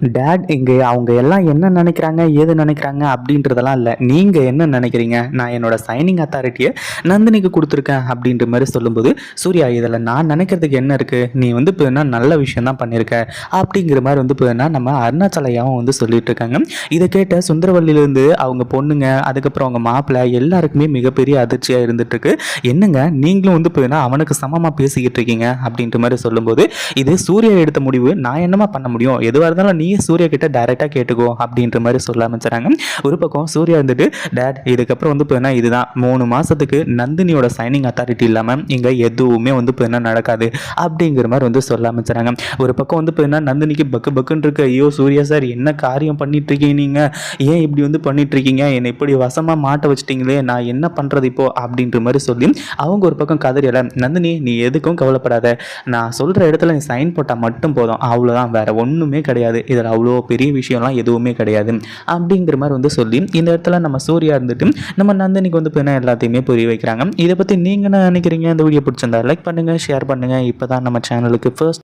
Date இங்கே அவங்க எல்லாம் என்ன நினைக்கிறாங்க ஏது நினைக்கிறாங்க அப்படின்றதெல்லாம் இல்லை. நீங்கள் என்ன நினைக்கிறீங்க? நான் என்னோட சைனிங் அத்தாரிட்டியை நந்தினிக்கு கொடுத்துருக்கேன் அப்படின்ற மாதிரி சொல்லும்போது சூர்யா இதில் நான் நினைக்கிறதுக்கு என்ன இருக்குது நீ வந்து இப்போ என்ன நல்ல விஷயம் தான் பண்ணியிருக்க அப்படிங்கிற மாதிரி வந்து இப்போ நம்ம அருணாச்சலையாவும் வந்து சொல்லிட்டு இருக்காங்க. இதை கேட்ட சுந்தரவல்லியிலேருந்து அவங்க பொண்ணுங்க அதுக்கப்புறம் அவங்க மாப்பிள்ளை எல்லாருக்குமே மிகப்பெரிய அதிர்ச்சியாக இருந்துட்டுருக்கு என்னங்க நீங்களும் வந்து இப்போ அவனுக்கு சமமாக பேசிக்கிட்டு இருக்கீங்க? அப்படின்ற மாதிரி சொல்லும்போது இது சூர்யா எடுத்த முடிவு. நான் என்னமா பண்ண முடியும்? எதுவாக இருந்தாலும் நீ சூர்யா கிட்ட டைரெக்டாக கேட்டுக்கோ அப்படின்ற மாதிரி சொல்ல ஆரம்பிச்சுறாங்க ஒரு பக்கம் சூர்யா இருந்துட்டு டேட் இதுக்கப்புறம் வந்து இப்போ என்ன இதுதான். மூணு மாதத்துக்கு நந்தினியோட சைனிங் அத்தாரிட்டி இல்லாமல் இங்கே எதுவுமே வந்து இப்போ என்ன நடக்காது. அப்படிங்கிற மாதிரி வந்து சொல்ல ஆரம்பிச்சுறாங்க ஒரு பக்கம் வந்து இப்போ என்ன நந்தினிக்கு பக்கு பக்குன்னு இருக்கு. ஐயோ சூர்யா சார் என்ன காரியம் பண்ணிட்டு இருக்கீங்க நீங்கள் ஏன் இப்படி வந்து பண்ணிட்டு இருக்கீங்க என்னை இப்படி வசமாக மாட்ட வச்சிட்டீங்களே. நான் என்ன பண்ணுறது இப்போ? அப்படின்ற மாதிரி சொல்லி அவங்க ஒரு பக்கம் கதறியலை நந்தினி நீ எதுக்கும் கவலைப்படாத. நான் சொல்கிற இடத்துல நீ சைன் போட்டால் மட்டும் போதும். அவ்வளோதான் வேற ஒன்றுமே கிடையாது. இதில் அவ்வளோ பெரிய விஷயம்லாம் எதுவுமே கிடையாது அப்படிங்கிற மாதிரி வந்து சொல்லி இந்த இடத்துல நம்ம சூர்யா இருந்துட்டு நம்ம நந்தினிக்கு வந்து பின்ன எல்லாத்தையுமே புரிய வைக்கிறாங்க. இதை பற்றி நீங்கள் என்ன நினைக்கிறீங்க? இந்த வீடியோ பிடிச்சிருந்தா லைக் பண்ணுங்கள் ஷேர் பண்ணுங்கள் இப்போ தான் நம்ம சேனலுக்கு ஃபர்ஸ்ட்